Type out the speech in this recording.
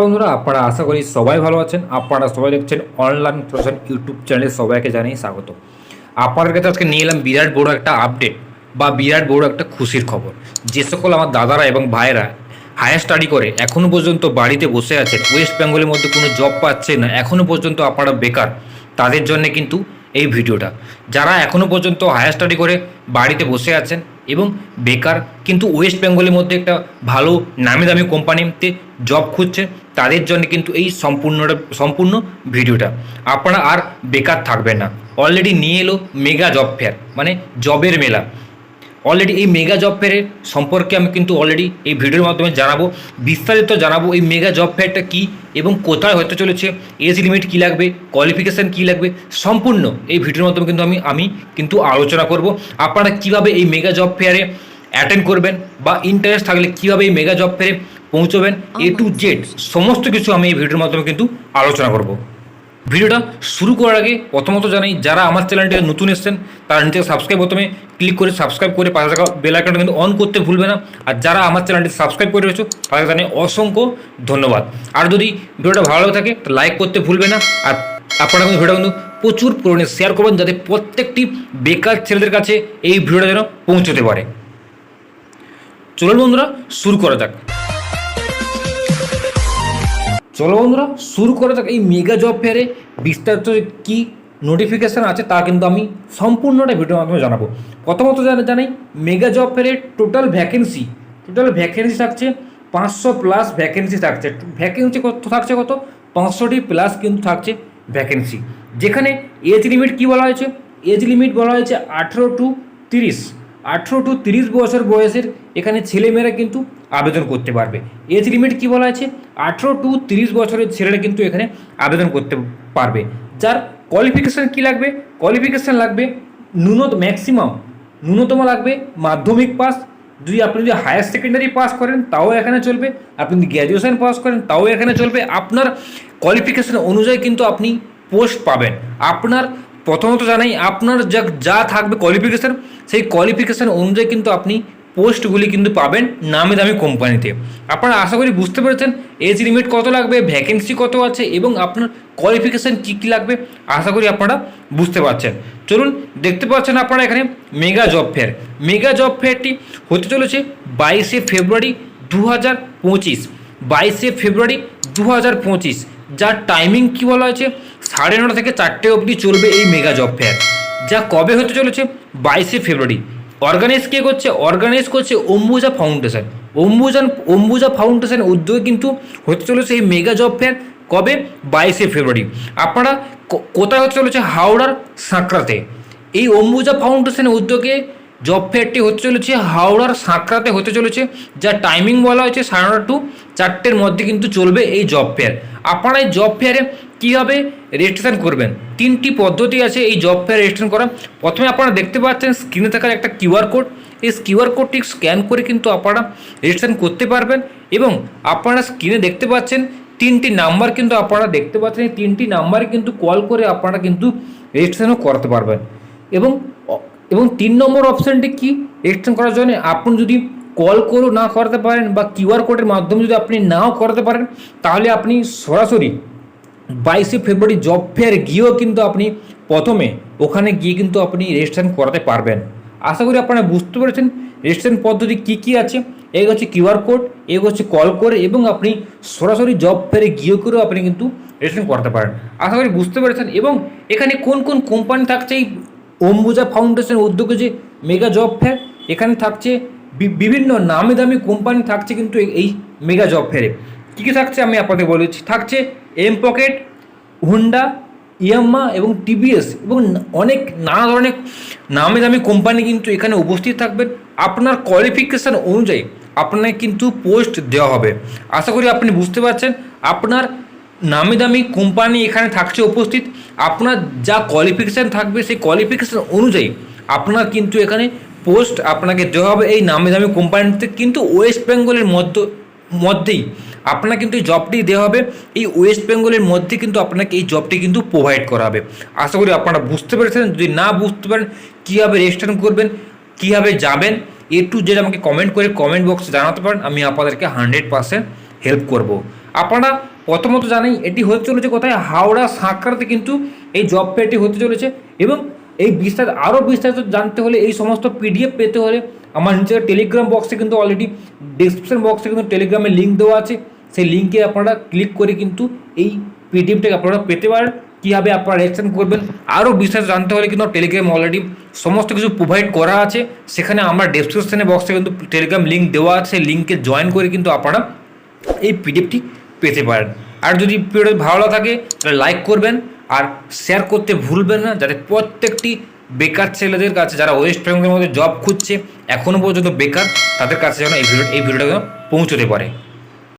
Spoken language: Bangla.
বন্ধুরা, আপনারা আশা করি সবাই ভালো আছেন। আপনারা সবাই দেখছেন অনলাইন প্রশাসন ইউটিউব চ্যানেলে সবাইকে জানিয়ে স্বাগত। আপনাদের কাছে আজকে নিয়ে এলাম বিরাট বড় একটা আপডেট বা বিরাট বড় একটা খুশির খবর। যে সকল আমার দাদারা এবং ভাইয়েরা হায়ার স্টাডি করে এখনও পর্যন্ত বাড়িতে বসে আছেন। ওয়েস্ট বেঙ্গলের মধ্যে কোনো জব পাচ্ছে না এখনও পর্যন্ত আপনারা বেকার। তাদের জন্য কিন্তু এই ভিডিওটা। যারা এখনও পর্যন্ত হায়ার স্টাডি করে বাড়িতে বসে আছেন এবং বেকার কিন্তু ওয়েস্ট বেঙ্গলের মধ্যে একটা ভালো নামি দামি কোম্পানিতে জব খুঁজছে তাদের জন্য কিন্তু এই সম্পূর্ণটা সম্পূর্ণ ভিডিওটা। আপনারা আর বেকার থাকবেন না। অলরেডি নিয়ে এলো মেগা জব ফেয়ার মানে জবের মেলা। অলরেডি এই মেগা জব ফেয়ারের সম্পর্কে আমি কিন্তু অলরেডি এই ভিডিওর মাধ্যমে জানাব। বিস্তারিত জানাব এই মেগা জব ফেয়ারটা কী এবং কোথায় হতে চলেছে এজ লিমিট কী লাগবে কোয়ালিফিকেশান কী লাগবে সম্পূর্ণ এই ভিডিওর মাধ্যমে কিন্তু আমি আমি কিন্তু আলোচনা করব। আপনারা কীভাবে এই মেগা জব ফেয়ারে অ্যাটেন্ড করবেন বা ইন্টারেস্ট থাকলে কীভাবে এই মেগা জব ফেয়ারে পৌঁছবেন এ টু জেড সমস্ত কিছু আমি এই ভিডিওর মাধ্যমে কিন্তু আলোচনা করব। ভিডিওটা শুরু করার আগে প্রথমত জানাই, যারা আমার চ্যানেলটিতে নতুন এসছেন, তারা নিচে সাবস্ক্রাইব প্রথমে ক্লিক করে সাবস্ক্রাইব করে পাশে থাকা বেল আইকনটা কিন্তু অন করতে ভুলবে না। আর যারা আমার চ্যানেলটি সাবস্ক্রাইব করে রয়েছে, তাদের জানাই অসংখ্য ধন্যবাদ। আর যদি ভিডিওটা ভালো লাগে থাকে লাইক করতে ভুলবে না। আর আপনারা কিন্তু ভিডিওটা কিন্তু প্রচুর পরিমাণে শেয়ার করবেন, যাতে প্রত্যেকটি বেকার ছেলেদের কাছে এই ভিডিওটা যেন পৌঁছতে পারে। চলুন বন্ধুরা, শুরু করা যাক। চলো বন্ধুরা, শুরু করা যাক এই মেগা জব ফেয়ারে বিস্তারিত কি নোটিফিকেশান আছে তা কিন্তু আমি সম্পূর্ণটা ভিডিওর মাধ্যমে জানাব। প্রথমত জানা জানাই মেগা জব ফেয়ারের টোটাল ভ্যাকেন্সি টোটাল ভ্যাকেন্সি থাকছে পাঁচশো প্লাস ভ্যাকেন্সি থাকছে। ভ্যাকেন্সি কত থাকছে কত? পাঁচশোটি প্লাস কিন্তু থাকছে ভ্যাকেন্সি যেখানে এজ লিমিট কি বলা হয়েছে? এজ লিমিট বলা হয়েছে আঠেরো টু তিরিশ। আঠেরো টু তিরিশ বছর বয়সের এখানে ছেলেমেয়েরা কিন্তু আবেদন করতে পারবে। এজ লিমিট কি বলা আছে? আঠেরো টু তিরিশ বছরের ছেলেরা কিন্তু এখানে আবেদন করতে পারবে। যার কোয়ালিফিকেশান কি লাগবে? কোয়ালিফিকেশান লাগবে ন্যূনত ম্যাক্সিমাম ন্যূনতম লাগবে মাধ্যমিক পাস যদি আপনি যদি হায়ার সেকেন্ডারি পাস করেন, তাও এখানে চলবে। আপনি যদি গ্র্যাজুয়েশন পাস করেন, তাও এখানে চলবে। আপনার কোয়ালিফিকেশান অনুযায়ী কিন্তু আপনি পোস্ট পাবেন। আপনার প্রথমত জানাই, আপনার যা যা থাকবে কোয়ালিফিকেশান সেই কোয়ালিফিকেশান অনুযায়ী কিন্তু আপনি পোস্টগুলি কিন্তু পাবেন নামি দামি কোম্পানিতে। আপনারা আশা করি বুঝতে পেরেছেন এজ লিমিট কত লাগবে ভ্যাকেন্সি কত আছে, এবং আপনার কোয়ালিফিকেশান কী কী লাগবে, আশা করি আপনারা বুঝতে পারছেন। চলুন, দেখতে পাচ্ছেন আপনারা এখানে mega job fair mega job ফেয়ারটি হতে চলেছে বাইশে ফেব্রুয়ারি দু হাজার পঁচিশ। বাইশে ফেব্রুয়ারি দু হাজার পঁচিশ। যার টাইমিং কী বলা হয়েছে? সাড়ে নটা থেকে চারটে অবধি চলবে এই মেগা জব ফেয়ার যা কবে হতে চলেছে? বাইশে ফেব্রুয়ারি। অর্গানাইজ কে করছে? অর্গানাইজ করছে অম্বুজা ফাউন্ডেশন অম্বুজান অম্বুজা ফাউন্ডেশন উদ্যোগে কিন্তু হতে চলেছে এই মেগা জব ফেয়ার কবে? বাইশে ফেব্রুয়ারি। আপনারা কোথায় হতে চলেছে? হাওড়ার সাঁকড়াতে। এই অম্বুজা ফাউন্ডেশনের উদ্যোগে জব ফেয়ারটি হতে চলেছে, হাওড়ার সাঁকড়াতে হতে চলেছে যার টাইমিং বলা হয়েছে সাড়ে নটা টু চারটের মধ্যে কিন্তু চলবে এই জব ফেয়ার আপনারা এই জব ফেয়ারে কীভাবে রেজিস্ট্রেশন করবেন? তিনটি পদ্ধতি আছে এই জব ফেয়ার রেজিস্ট্রেশন করা প্রথমে আপনারা দেখতে পাচ্ছেন স্ক্রিনে থাকার একটা কিউআর কোড এই কিউআর কোডটি স্ক্যান করে কিন্তু আপনারা রেজিস্ট্রেশন করতে পারবেন এবং আপনারা স্ক্রিনে দেখতে পাচ্ছেন তিনটি নাম্বার কিন্তু আপনারা দেখতে পাচ্ছেন। এই তিনটি নাম্বারে কিন্তু কল করে আপনারা কিন্তু রেজিস্ট্রেশনও করতে পারবেন। এবং এবং তিন নম্বর অপশানটি কি? রেজিস্ট্রেশন করার জন্য আপনি যদি কল করেও না করাতে পারেন বা কিউআর কোডের মাধ্যমে যদি আপনি নাও করাতে পারেন, তাহলে আপনি সরাসরি বাইশে ফেব্রুয়ারি জব ফেয়ার গিয়েও কিন্তু আপনি প্রথমে ওখানে গিয়ে কিন্তু আপনি রেজিস্ট্রেশন করাতে পারবেন। আশা করি আপনারা বুঝতে পেরেছেন রেজিস্ট্রেশন পদ্ধতি কী কী আছে। এই হচ্ছে কিউআর কোড এই হচ্ছে কল করে এবং আপনি সরাসরি জব ফেয়ারে গিয়ে করেও আপনি কিন্তু রেজিস্ট্রেশন করাতে পারেন। আশা করি বুঝতে পেরেছেন এবং এখানে কোন কোন কোম্পানি থাকছে এই অম্বুজা ফাউন্ডেশন উদ্যোগে যে মেগা জব ফেয়ার, এখানে থাকছে বিভিন্ন নামি দামি কোম্পানি থাকছে কিন্তু এই- মেগা জব ফেয়ারে। কী কী থাকছে আমি আপনাদের বলেছি থাকছে এম পকেট, হুন্ডা ইয়াম্মা এবং টিভিএস এবং অনেক নানা ধরনের নামি দামি কোম্পানি কিন্তু এখানে উপস্থিত থাকবেন আপনার কোয়ালিফিকেশান অনুযায়ী আপনাকে কিন্তু পোস্ট দেওয়া হবে। আশা করি আপনি বুঝতে পারছেন। আপনার নামি দামি কোম্পানি এখানে থাকছে উপস্থিত। আপনার যা কোয়ালিফিকেশান থাকবে, সেই কোয়ালিফিকেশান অনুযায়ী আপনার কিন্তু এখানে পোস্ট আপনাকে দেওয়া হবে এই নামি দামি কোম্পানিতে। কিন্তু ওয়েস্ট বেঙ্গলের মধ্য, মধ্যেই আপনার কিন্তু এই জবটি দেওয়া হবে। এই ওয়েস্ট বেঙ্গলের মধ্যে কিন্তু আপনাকে এই জবটি কিন্তু প্রোভাইড করা হবে। আশা করি আপনারা বুঝতে পেরেছেন। যদি না বুঝতে পারেন, কীভাবে রেজিস্ট্রেশন করবেন, কীভাবে যাবেন, এ টু জেড আমাকে কমেন্ট করে কমেন্ট বক্সে জানাতে পারেন। আমি আপনাদেরকে হান্ড্রেড পার্সেন্ট হেল্প করব। আপনারা প্রথমত জানেন এটি হতে চলেছে কোথায়? হাওড়া সাঁকড়াতে কিন্তু এই জব ফেয়ারটি হতে চলেছে এবং এই বিস্তারিত আরও বিস্তারিত জানতে হলে এই সমস্ত পিডিএফ পেতে হলে আমার নিচে টেলিগ্রাম বক্সে কিন্তু অলরেডি ডিসক্রিপশন বক্সে কিন্তু টেলিগ্রামের লিঙ্ক দেওয়া আছে। সেই লিঙ্কে আপনারা ক্লিক করে কিন্তু এই পিডিএফটাকে আপনারা পেতে পারেন। কীভাবে আপনারা রেজিস্ট্রেশন করবেন আরও বিস্তারিত জানতে হলে কিন্তু টেলিগ্রাম অলরেডি সমস্ত কিছু প্রোভাইড করা আছে। সেখানে আমার ডেসক্রিপশনে বক্সে কিন্তু টেলিগ্রাম লিঙ্ক দেওয়া আছে। লিঙ্কে জয়েন করে কিন্তু আপনারা এই পিডিএফটি পেতে পারেন। আর যদি ভিডিও ভালো থাকে, তাহলে লাইক করবেন আর শেয়ার করতে ভুলবেন না, যাতে প্রত্যেকটি বেকার ছেলেদের কাছে, যারা ওয়েস্ট বেঙ্গলের মধ্যে জব খুঁজছে এখনও পর্যন্ত বেকার, তাদের কাছে যেন এই ভিডিও এই ভিডিওটা যেন পৌঁছতে পারে।